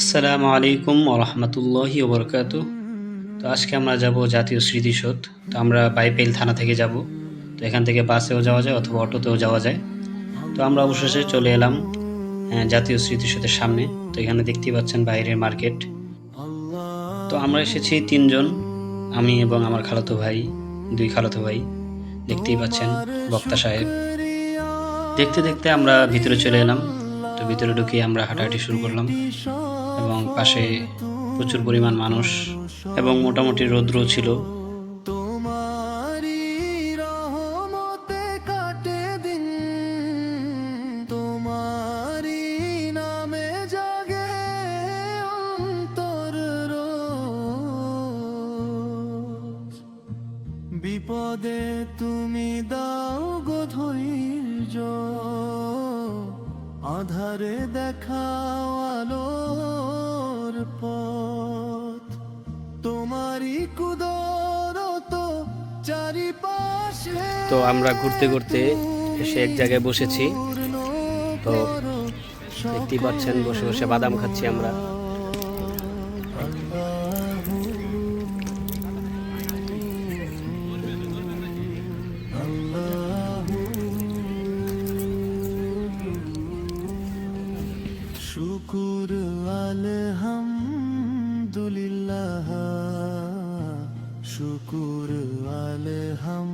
আসসালামু আলাইকুম ওরহমতুল্লাহি ওবরকাত। তো আজকে আমরা যাব জাতীয় স্মৃতিসৌধ। তো আমরা বাইপেল থানা থেকে যাব। তো এখান থেকে বাসেও যাওয়া যায় অথবা অটোতেও যাওয়া যায়। তো আমরা অবশেষে চলে এলাম আহ, জাতীয় স্মৃতিসৌধের সামনে। তো এখানে দেখতেই পাচ্ছেন বাইরের মার্কেট। তো আমরা এসেছি তিনজন আমি এবং আমার খালাতো ভাই দুই খালাতো ভাই। দেখতেই পাচ্ছেন বক্তা সাহেব। দেখতে দেখতে আমরা ভিতরে চলে এলাম। তো ভিতরে ঢুকে আমরা হাঁটাহাঁটি শুরু করলাম। এবং পাশে প্রচুর পরিমাণ মানুষ এবং মোটামুটি রৌদ্র ছিল। বিপদে তুমি দাও গো ধৈর্য, আধারে দেখাও তো আমরা ঘুরতে ঘুরতে এসে এক জায়গায় বসেছি। তো দেখতেই পাচ্ছেন বসে বসে বাদাম খাচ্ছি আমরা। শুকুর আলহামদুলিল্লাহ শুকুর আলহামদুলিল্লাহ